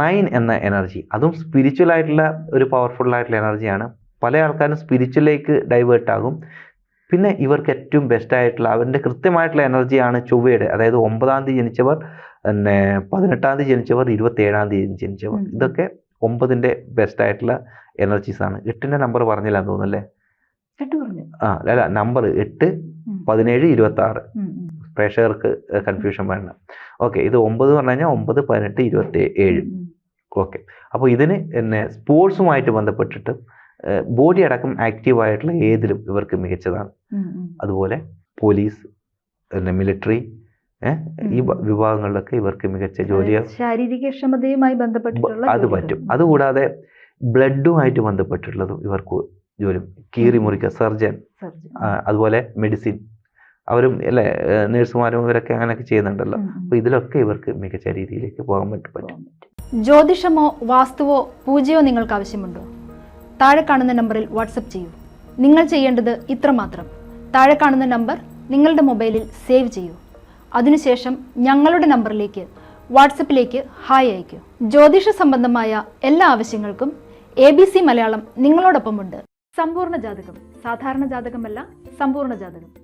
Nine എന്ന energy അതും spiritual ആയിട്ടുള്ള ഒരു പവർഫുൾ ആയിട്ടുള്ള എനർജിയാണ് പല ആൾക്കാരും സ്പിരിച്വലിലേക്ക് ഡൈവേർട്ട് ആകും. പിന്നെ ഇവർക്ക് ഏറ്റവും ബെസ്റ്റ് ആയിട്ടുള്ള അവരുടെ കൃത്യമായിട്ടുള്ള എനർജിയാണ് ചൊവ്വയുടെ. അതായത് ഒമ്പതാം തീയതി ജനിച്ചവർ പിന്നെ പതിനെട്ടാം തീയതി ജനിച്ചവർ ഇരുപത്തേഴാം തീയതി ജനിച്ചവർ. ഇതൊക്കെ ഒമ്പതിന്റെ ബെസ്റ്റ് ആയിട്ടുള്ള എനർജീസ് ആണ്. എട്ടിന്റെ നമ്പർ പറഞ്ഞില്ല എന്ന് തോന്നുന്നല്ലേ ആ അല്ല നമ്പർ എട്ട്. പതിനേഴ് ഇരുപത്തി ആറ്. പ്രേക്ഷകർക്ക് കൺഫ്യൂഷൻ വേണ്ട ഓക്കെ ഇത് ഒമ്പത് പറഞ്ഞു കഴിഞ്ഞാൽ ഒമ്പത് പതിനെട്ട് ഇരുപത്തി ഏഴ്. ഓക്കെ അപ്പോൾ ഇതിന് എന്നെ സ്പോർട്സുമായിട്ട് ബന്ധപ്പെട്ടിട്ട് ബോഡി അടക്കം ആക്റ്റീവായിട്ടുള്ള ഏതിലും ഇവർക്ക് മികച്ചതാണ്. അതുപോലെ പോലീസ് പിന്നെ മിലിറ്ററി ഈ. വിഭാഗങ്ങളിലൊക്കെ ഇവർക്ക് മികച്ച ജോലി ശാരീരിക ക്ഷമതയുമായി ബന്ധപ്പെട്ടിട്ടുള്ള അത്. പറ്റും അതുകൂടാതെ ബ്ലഡുമായിട്ട് ബന്ധപ്പെട്ടിട്ടുള്ളതും ഇവർക്ക് ജോലി കീറി മുറിക്കുക സർജൻ. അതുപോലെ മെഡിസിൻ അവരും അല്ലേ നേഴ്സുമാരും ഇവരൊക്കെ അങ്ങനെയൊക്കെ ചെയ്യുന്നുണ്ടല്ലോ. അപ്പോൾ ഇതിലൊക്കെ ഇവർക്ക് മികച്ച രീതിയിലേക്ക് പോകാൻ വേണ്ടി പറ്റും. പോകാൻ പറ്റും. ജ്യോതിഷമോ വാസ്തുവോ പൂജയോ നിങ്ങൾക്ക് ആവശ്യമുണ്ടോ? താഴെ കാണുന്ന നമ്പറിൽ വാട്സപ്പ് ചെയ്യൂ. നിങ്ങൾ ചെയ്യേണ്ടത് ഇത്രമാത്രം. താഴെ കാണുന്ന നമ്പർ നിങ്ങളുടെ മൊബൈലിൽ സേവ് ചെയ്യൂ. അതിനുശേഷം ഞങ്ങളുടെ നമ്പറിലേക്ക് വാട്സപ്പിലേക്ക് ഹായ് അയയ്ക്കൂ. ജ്യോതിഷ സംബന്ധമായ എല്ലാ ആവശ്യങ്ങൾക്കും എ ബി സി മലയാളം നിങ്ങളോടൊപ്പമുണ്ട്. സമ്പൂർണ ജാതകം സാധാരണ ജാതകമല്ല സമ്പൂർണ ജാതകം.